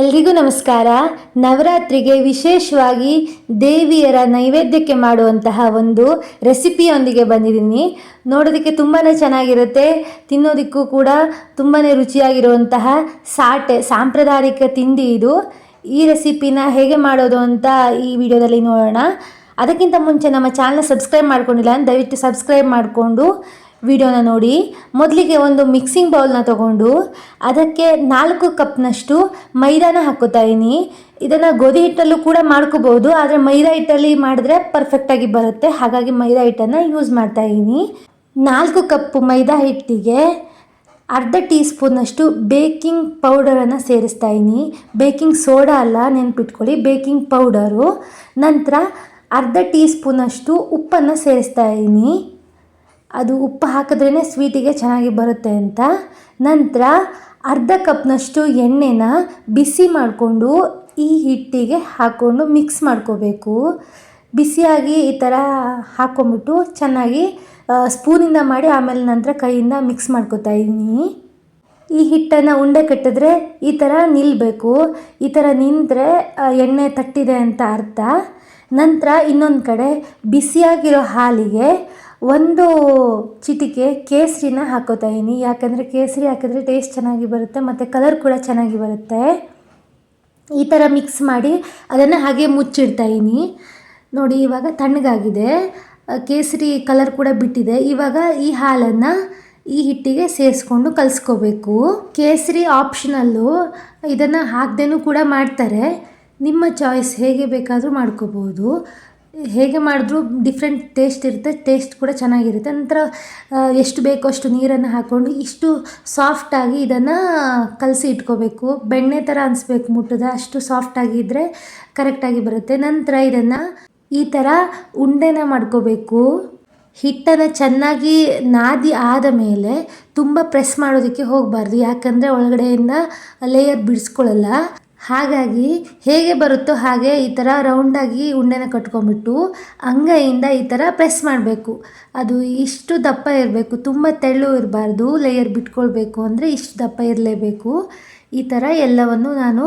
ಎಲ್ರಿಗೂ ನಮಸ್ಕಾರ. ನವರಾತ್ರಿಗೆ ವಿಶೇಷವಾಗಿ ದೇವಿಯರ ನೈವೇದ್ಯಕ್ಕೆ ಮಾಡುವಂತಹ ಒಂದು ರೆಸಿಪಿಯೊಂದಿಗೆ ಬಂದಿದ್ದೀನಿ. ನೋಡೋದಕ್ಕೆ ತುಂಬಾ ಚೆನ್ನಾಗಿರುತ್ತೆ. ತಿನ್ನೋದಕ್ಕೂ ಕೂಡ ತುಂಬಾ ರುಚಿಯಾಗಿರುವಂತಹ ಸಾಟೆ, ಸಾಂಪ್ರದಾಯಿಕ ತಿಂಡಿ ಇದು. ಈ ರೆಸಿಪಿನ ಹೇಗೆ ಮಾಡೋದು ಅಂತ ಈ ವಿಡಿಯೋದಲ್ಲಿ ನೋಡೋಣ. ಅದಕ್ಕಿಂತ ಮುಂಚೆ ನಮ್ಮ ಚಾನಲ್ನ ಸಬ್ಸ್ಕ್ರೈಬ್ ಮಾಡ್ಕೊಂಡಿಲ್ಲ ದಯವಿಟ್ಟು ಸಬ್ಸ್ಕ್ರೈಬ್ ಮಾಡಿಕೊಂಡು ವಿಡಿಯೋನ ನೋಡಿ. ಮೊದಲಿಗೆ ಒಂದು ಮಿಕ್ಸಿಂಗ್ ಬೌಲ್ನ ತಗೊಂಡು ಅದಕ್ಕೆ ನಾಲ್ಕು ಕಪ್ನಷ್ಟು ಮೈದಾನ ಹಾಕೋತಾ ಇದ್ದೀನಿ. ಇದನ್ನು ಗೋಧಿ ಹಿಟ್ಟಲ್ಲೂ ಕೂಡ ಮಾಡ್ಕೋಬೋದು ಆದರೆ ಮೈದಾ ಹಿಟ್ಟಲ್ಲಿ ಮಾಡಿದ್ರೆ ಪರ್ಫೆಕ್ಟಾಗಿ ಬರುತ್ತೆ. ಹಾಗಾಗಿ ಮೈದಾ ಹಿಟ್ಟನ್ನು ಯೂಸ್ ಮಾಡ್ತಾ ಇದ್ದೀನಿ. ನಾಲ್ಕು ಕಪ್ ಮೈದಾ ಹಿಟ್ಟಿಗೆ ಅರ್ಧ ಟೀ ಸ್ಪೂನಷ್ಟು ಬೇಕಿಂಗ್ ಪೌಡರನ್ನು ಸೇರಿಸ್ತಾ ಇದ್ದೀನಿ. ಬೇಕಿಂಗ್ ಸೋಡಾ ಅಲ್ಲ, ನೆನ್ಪಿಟ್ಕೊಳ್ಳಿ. ಬೇಕಿಂಗ್ ಪೌಡರು ನಂತರ ಅರ್ಧ ಟೀ ಸ್ಪೂನಷ್ಟು ಉಪ್ಪನ್ನು ಸೇರಿಸ್ತಾ ಇದ್ದೀನಿ. ಅದು ಉಪ್ಪು ಹಾಕಿದ್ರೇ ಸ್ವೀಟಿಗೆ ಚೆನ್ನಾಗಿ ಬರುತ್ತೆ ಅಂತ. ನಂತರ ಅರ್ಧ ಕಪ್ನಷ್ಟು ಎಣ್ಣೆನ ಬಿಸಿ ಮಾಡಿಕೊಂಡು ಈ ಹಿಟ್ಟಿಗೆ ಹಾಕ್ಕೊಂಡು ಮಿಕ್ಸ್ ಮಾಡ್ಕೋಬೇಕು. ಬಿಸಿಯಾಗಿ ಈ ಥರ ಹಾಕ್ಕೊಂಬಿಟ್ಟು ಚೆನ್ನಾಗಿ ಸ್ಪೂನಿಂದ ಮಾಡಿ ಆಮೇಲೆ ನಂತರ ಕೈಯಿಂದ ಮಿಕ್ಸ್ ಮಾಡ್ಕೋತಾ ಇದ್ದೀನಿ. ಈ ಹಿಟ್ಟನ್ನು ಉಂಡೆ ಕಟ್ಟಿದ್ರೆ ಈ ಥರ ನಿಲ್ಲಬೇಕು ಈ ಥರ ನಿಂತರೆ ಎಣ್ಣೆ ತಟ್ಟಿದೆ ಅಂತ ಅರ್ಥ. ನಂತರ ಇನ್ನೊಂದು ಕಡೆ ಬಿಸಿಯಾಗಿರೋ ಹಾಲಿಗೆ ಒಂದು ಚಿಟಿಕೆ ಕೇಸರಿನ ಹಾಕೋತಾ ಇದ್ದೀನಿ ಯಾಕಂದರೆ ಕೇಸರಿ ಹಾಕಿದ್ರೆ ಟೇಸ್ಟ್ ಚೆನ್ನಾಗಿ ಬರುತ್ತೆ, ಮತ್ತು ಕಲರ್ ಕೂಡ ಚೆನ್ನಾಗಿ ಬರುತ್ತೆ. ಈ ಥರ ಮಿಕ್ಸ್ ಮಾಡಿ ಅದನ್ನು ಹಾಗೆ ಮುಚ್ಚಿಡ್ತಾ ಇದ್ದೀನಿ ನೋಡಿ, ಇವಾಗ ತಣ್ಣಗಾಗಿದೆ. ಕೇಸರಿ ಕಲರ್ ಕೂಡ ಬಿಟ್ಟಿದೆ. ಇವಾಗ ಈ ಹಾಲನ್ನು ಈ ಹಿಟ್ಟಿಗೆ ಸೇರಿಸ್ಕೊಂಡು ಕಲಿಸ್ಕೋಬೇಕು. ಕೇಸರಿ ಆಪ್ಷನಲ್ಲು ಇದನ್ನು ಹಾಕ್ದೇನೂ ಕೂಡ ಮಾಡ್ತಾರೆ. ನಿಮ್ಮ ಚಾಯ್ಸ್ ಹೇಗೆ ಬೇಕಾದರೂ ಮಾಡ್ಕೋಬೋದು. ಹೇಗೆ ಮಾಡಿದ್ರೂ ಡಿಫ್ರೆಂಟ್ ಟೇಸ್ಟ್ ಇರುತ್ತೆ ಟೇಸ್ಟ್ ಕೂಡ ಚೆನ್ನಾಗಿರುತ್ತೆ. ನಂತರ ಎಷ್ಟು ಬೇಕೋ ಅಷ್ಟು ನೀರನ್ನು ಹಾಕ್ಕೊಂಡು ಇಷ್ಟು ಸಾಫ್ಟಾಗಿ ಇದನ್ನು ಕಲಸಿ ಇಟ್ಕೋಬೇಕು. ಬೆಣ್ಣೆ ಥರ ಅನಿಸ್ಬೇಕು ಮುಟ್ಟದ, ಅಷ್ಟು ಸಾಫ್ಟಾಗಿ ಇದ್ದರೆ ಕರೆಕ್ಟಾಗಿ ಬರುತ್ತೆ. ನಂತರ ಇದನ್ನು ಈ ಥರ ಉಂಡೆನ ಮಾಡ್ಕೋಬೇಕು. ಹಿಟ್ಟನ್ನು ಚೆನ್ನಾಗಿ ನಾದಿ ಆದ ಮೇಲೆ ತುಂಬ ಪ್ರೆಸ್ ಮಾಡೋದಕ್ಕೆ ಹೋಗಬಾರ್ದು. ಯಾಕಂದರೆ ಒಳಗಡೆಯಿಂದ ಲೇಯರ್ ಬಿಡಿಸ್ಕೊಳ್ಳಲ್ಲ ಹಾಗಾಗಿ ಹೇಗೆ ಬರುತ್ತೋ ಹಾಗೆ ಈ ಥರ ರೌಂಡಾಗಿ ಉಂಡೆನ ಕಟ್ಕೊಂಬಿಟ್ಟು ಅಂಗೈಯಿಂದ ಈ ಥರ ಪ್ರೆಸ್ ಮಾಡಬೇಕು. ಅದು ಇಷ್ಟು ದಪ್ಪ ಇರಬೇಕು, ತುಂಬ ತೆಳ್ಳು ಇರಬಾರ್ದು ಲೇಯರ್ ಬಿಟ್ಕೊಳ್ಬೇಕು ಅಂದರೆ ಇಷ್ಟು ದಪ್ಪ ಇರಲೇಬೇಕು. ಈ ಥರ ಎಲ್ಲವನ್ನು ನಾನು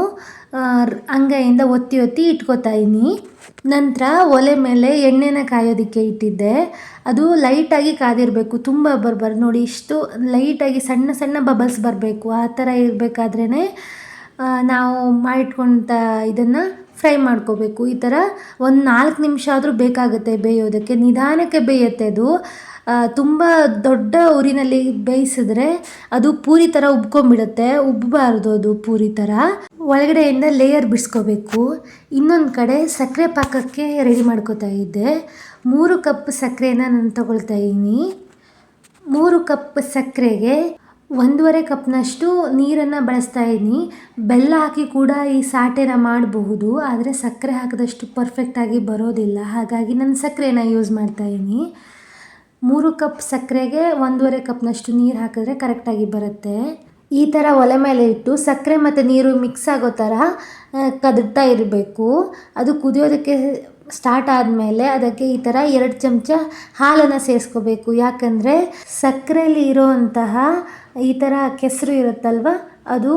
ಅಂಗೈಯಿಂದ ಒತ್ತಿ ಒತ್ತಿ ಇಟ್ಕೋತಾ ಇದ್ದೀನಿ. ನಂತರ ಒಲೆ ಮೇಲೆ ಎಣ್ಣೆನ ಕಾಯೋದಕ್ಕೆ ಇಟ್ಟಿದ್ದೆ. ಅದು ಲೈಟಾಗಿ ಕಾದಿರಬೇಕು, ತುಂಬ ಬರಬಾರ್ದು ನೋಡಿ ಇಷ್ಟು ಲೈಟಾಗಿ ಸಣ್ಣ ಸಣ್ಣ ಬಬಲ್ಸ್ ಬರಬೇಕು, ಆ ಥರ ಇರಬೇಕಾದ್ರೇ ನಾವು ಮಾಡಿಟ್ಕೊಂಡ ಇದನ್ನು ಫ್ರೈ ಮಾಡ್ಕೋಬೇಕು. ಈ ಥರ ಒಂದು ನಾಲ್ಕು ನಿಮಿಷ ಆದರೂ ಬೇಕಾಗುತ್ತೆ ಬೇಯೋದಕ್ಕೆ. ನಿಧಾನಕ್ಕೆ ಬೇಯುತ್ತೆ ಅದು. ತುಂಬ ದೊಡ್ಡ ಊರಿನಲ್ಲಿ ಬೇಯಿಸಿದ್ರೆ ಅದು ಪೂರಿ ಥರ ಉಬ್ಕೊಂಬಿಡುತ್ತೆ ಉಬ್ಬಬಾರ್ದು ಅದು ಪೂರಿ ಥರ ಒಳಗಡೆಯಿಂದ ಲೇಯರ್ ಬಿಡಿಸ್ಕೋಬೇಕು. ಇನ್ನೊಂದು ಕಡೆ ಸಕ್ಕರೆ ಪಾಕಕ್ಕೆ ರೆಡಿ ಮಾಡ್ಕೋತಾ ಇದ್ದೆ. ಮೂರು ಕಪ್ ಸಕ್ಕರೆನ ನಾನು ತಗೊಳ್ತಾ ಇದ್ದೀನಿ. ಮೂರು ಕಪ್ ಸಕ್ಕರೆಗೆ ಒಂದೂವರೆ ಕಪ್ನಷ್ಟು ನೀರನ್ನು ಬಳಸ್ತಾ ಇದ್ದೀನಿ. ಬೆಲ್ಲ ಹಾಕಿ ಕೂಡ ಈ ಸಾಟೆನ ಮಾಡಬಹುದು, ಆದರೆ ಸಕ್ಕರೆ ಹಾಕಿದಷ್ಟು ಪರ್ಫೆಕ್ಟಾಗಿ ಬರೋದಿಲ್ಲ. ಹಾಗಾಗಿ ನಾನು ಸಕ್ಕರೆನ ಯೂಸ್ ಮಾಡ್ತಾ ಇದ್ದೀನಿ. ಮೂರು ಕಪ್ ಸಕ್ಕರೆಗೆ ಒಂದೂವರೆ ಕಪ್ನಷ್ಟು ನೀರು ಹಾಕಿದ್ರೆ ಕರೆಕ್ಟಾಗಿ ಬರುತ್ತೆ. ಈ ಥರ ಒಲೆ ಮೇಲೆ ಇಟ್ಟು ಸಕ್ಕರೆ ಮತ್ತು ನೀರು ಮಿಕ್ಸ್ ಆಗೋ ಥರ ಕದಡ್ತಾ ಇರಬೇಕು. ಅದು ಕುದಿಯೋದಕ್ಕೆ ಸ್ಟಾರ್ಟ್ ಆದಮೇಲೆ ಅದಕ್ಕೆ ಈ ಥರ ಎರಡು ಚಮಚ ಹಾಲನ್ನು ಸೇರಿಸ್ಕೋಬೇಕು. ಯಾಕಂದರೆ ಸಕ್ಕರೆಯಲ್ಲಿ ಇರೋವಂತಹ ಈ ಥರ ಕೆಸರು ಇರುತ್ತಲ್ವ, ಅದು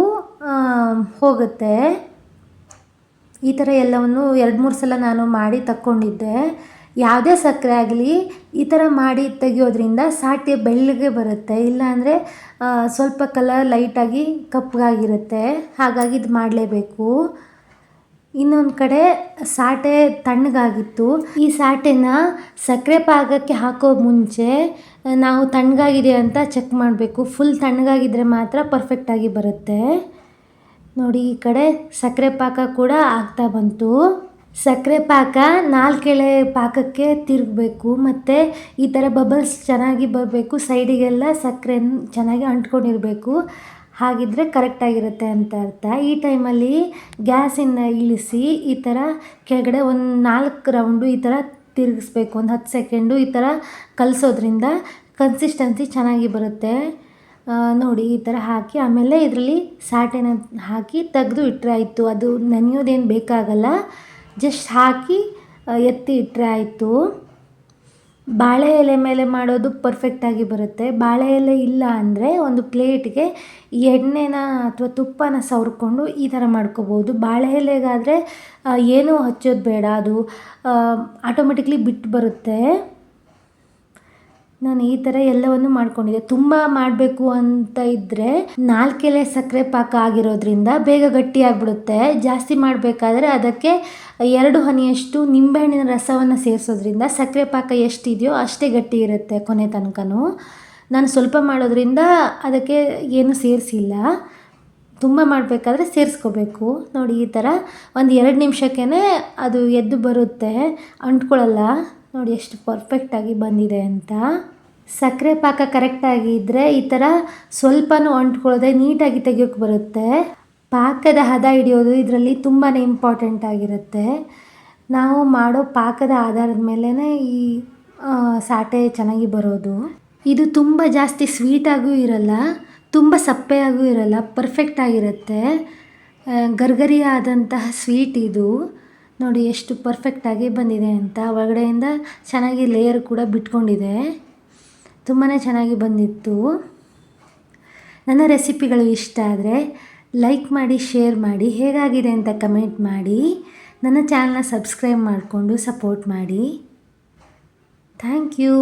ಹೋಗುತ್ತೆ. ಈ ಥರ ಎಲ್ಲವನ್ನು ಎರಡು ಮೂರು ಸಲ ನಾನು ಮಾಡಿ ತಕ್ಕೊಂಡಿದ್ದೆ. ಯಾವುದೇ ಸಕ್ಕರೆ ಆಗಲಿ ಈ ಥರ ಮಾಡಿ ತೆಗಿಯೋದ್ರಿಂದ ಸಾಟಿ ಬೆಳ್ಳಗೆ ಬರುತ್ತೆ. ಇಲ್ಲಾಂದರೆ ಸ್ವಲ್ಪ ಕಲರ್ ಲೈಟಾಗಿ ಕಪ್ಪಗಾಗಿರುತ್ತೆ ಹಾಗಾಗಿ ಇದು ಮಾಡಲೇಬೇಕು. ಇನ್ನೊಂದು ಕಡೆ ಸಾಟೆ ತಣ್ಣಗಾಗಿತ್ತು. ಈ ಸಾಟೆನ ಸಕ್ಕರೆ ಪಾಕಕ್ಕೆ ಹಾಕೋ ಮುಂಚೆ ನಾವು ತಣ್ಣಗಾಗಿದೆ ಅಂತ ಚೆಕ್ ಮಾಡಬೇಕು. ಫುಲ್ ತಣ್ಣಗಾಗಿದ್ದರೆ ಮಾತ್ರ ಪರ್ಫೆಕ್ಟಾಗಿ ಬರುತ್ತೆ. ನೋಡಿ, ಈ ಕಡೆ ಸಕ್ಕರೆ ಪಾಕ ಕೂಡ ಆಗ್ತಾ ಬಂತು. ಸಕ್ಕರೆ ಪಾಕ ನಾಲ್ಕೆಳೆ ಪಾಕಕ್ಕೆ ತಿರುಗಬೇಕು. ಮತ್ತು ಈ ಥರ ಬಬಲ್ಸ್ ಚೆನ್ನಾಗಿ ಬರಬೇಕು. ಸೈಡಿಗೆಲ್ಲ ಸಕ್ಕರೆ ಚೆನ್ನಾಗಿ ಅಂಟ್ಕೊಂಡಿರಬೇಕು. ಹಾಗಿದ್ರೆ ಕರೆಕ್ಟಾಗಿರುತ್ತೆ ಅಂತ ಅರ್ಥ. ಈ ಟೈಮಲ್ಲಿ ಗ್ಯಾಸನ್ನು ಇಳಿಸಿ ಈ ಥರ ಕೆಳಗಡೆ ಒಂದು ನಾಲ್ಕು ರೌಂಡು ಈ ಥರ ತಿರುಗಿಸ್ಬೇಕು. ಒಂದು ಹತ್ತು ಸೆಕೆಂಡು ಈ ಥರ ಕಲಿಸೋದ್ರಿಂದ ಕನ್ಸಿಸ್ಟೆನ್ಸಿ ಚೆನ್ನಾಗಿ ಬರುತ್ತೆ. ನೋಡಿ ಈ ಥರ ಹಾಕಿ ಆಮೇಲೆ ಇದರಲ್ಲಿ ಸಾಟೆನ ಹಾಕಿ ತೆಗೆದು ಇಟ್ಟರೆ ಆಯಿತು. ಅದು ನೆನೆಯೋದೇನು ಬೇಕಾಗಲ್ಲ. ಜಸ್ಟ್ ಹಾಕಿ ಎತ್ತಿ ಇಟ್ಟರೆ ಆಯಿತು. ಬಾಳೆ ಎಲೆ ಮೇಲೆ ಮಾಡೋದು ಪರ್ಫೆಕ್ಟಾಗಿ ಬರುತ್ತೆ. ಬಾಳೆ ಎಲೆ ಇಲ್ಲ ಅಂದರೆ ಒಂದು ಪ್ಲೇಟ್ಗೆ ಎಣ್ಣೆನ ಅಥವಾ ತುಪ್ಪನ ಸವರ್ಕೊಂಡು ಈ ಥರ ಮಾಡ್ಕೋಬೋದು. ಬಾಳೆ ಎಲೆಗಾದರೆ ಏನೂ ಹಚ್ಚೋದು ಬೇಡ. ಅದು ಆಟೋಮೆಟಿಕ್ಲಿ ಬಿಟ್ಟು ಬರುತ್ತೆ ನಾನು ಈ ಥರ ಎಲ್ಲವನ್ನು ಮಾಡ್ಕೊಂಡಿದ್ದೆ. ತುಂಬ ಮಾಡಬೇಕು ಅಂತ ಇದ್ದರೆ ನಾಲ್ಕೆಲೆ ಸಕ್ಕರೆ ಪಾಕ ಆಗಿರೋದ್ರಿಂದ ಬೇಗ ಗಟ್ಟಿಯಾಗ್ಬಿಡುತ್ತೆ ಜಾಸ್ತಿ ಮಾಡಬೇಕಾದ್ರೆ ಅದಕ್ಕೆ ಎರಡು ಹನಿಯಷ್ಟು ನಿಂಬೆಹಣ್ಣಿನ ರಸವನ್ನು ಸೇರಿಸೋದ್ರಿಂದ ಸಕ್ಕರೆ ಪಾಕ ಎಷ್ಟಿದೆಯೋ ಅಷ್ಟೇ ಗಟ್ಟಿ ಇರುತ್ತೆ ಕೊನೆ ತನಕನೂ. ನಾನು ಸ್ವಲ್ಪ ಮಾಡೋದ್ರಿಂದ ಅದಕ್ಕೆ ಏನು ಸೇರಿಸಿಲ್ಲ. ತುಂಬ ಮಾಡಬೇಕಾದ್ರೆ ಸೇರಿಸ್ಕೋಬೇಕು. ನೋಡಿ ಈ ಥರ ಒಂದು ಎರಡು ನಿಮಿಷಕ್ಕೇ ಅದು ಎದ್ದು ಬರುತ್ತೆ. ಅಂಟ್ಕೊಳ್ಳಲ್ಲ. ನೋಡಿ ಎಷ್ಟು ಪರ್ಫೆಕ್ಟಾಗಿ ಬಂದಿದೆ ಅಂತ. ಸಕ್ಕರೆ ಪಾಕ ಕರೆಕ್ಟಾಗಿ ಇದ್ದರೆ ಈ ಥರ ಸ್ವಲ್ಪನೂ ಅಂಟ್ಕೊಳ್ಳದೆ ನೀಟಾಗಿ ತೆಗಿಯೋಕೆ ಬರುತ್ತೆ. ಪಾಕದ ಹದ ಹಿಡಿಯೋದು ಇದರಲ್ಲಿ ತುಂಬಾ ಇಂಪಾರ್ಟೆಂಟ್ ಆಗಿರುತ್ತೆ. ನಾವು ಮಾಡೋ ಪಾಕದ ಆಧಾರದ ಮೇಲೇ ಈ ಸಾಟೆ ಚೆನ್ನಾಗಿ ಬರೋದು. ಇದು ತುಂಬ ಜಾಸ್ತಿ ಸ್ವೀಟಾಗೂ ಇರಲ್ಲ ತುಂಬ ಸಪ್ಪೆಯಾಗೂ ಇರಲ್ಲ ಪರ್ಫೆಕ್ಟ್ ಆಗಿರುತ್ತೆ. ಆ, ಗರ್ಗರಿಯಾದಂತಹ ಸ್ವೀಟ್ ಇದು. ನೋಡಿ ಎಷ್ಟು ಪರ್ಫೆಕ್ಟಾಗಿ ಬಂದಿದೆ ಅಂತ. ಒಳಗಡೆಯಿಂದ ಚೆನ್ನಾಗಿ ಲೇಯರ್ ಕೂಡ ಬಿಟ್ಕೊಂಡಿದೆ. ತುಂಬಾ ಚೆನ್ನಾಗಿ ಬಂದಿತ್ತು. ನನ್ನ ರೆಸಿಪಿಗಳು ಇಷ್ಟ ಆದರೆ ಲೈಕ್ ಮಾಡಿ ಶೇರ್ ಮಾಡಿ, ಹೇಗಾಗಿದೆ ಅಂತ ಕಮೆಂಟ್ ಮಾಡಿ, ನನ್ನ ಚಾನಲ್ನ ಸಬ್ಸ್ಕ್ರೈಬ್ ಮಾಡಿಕೊಂಡು ಸಪೋರ್ಟ್ ಮಾಡಿ. Thank you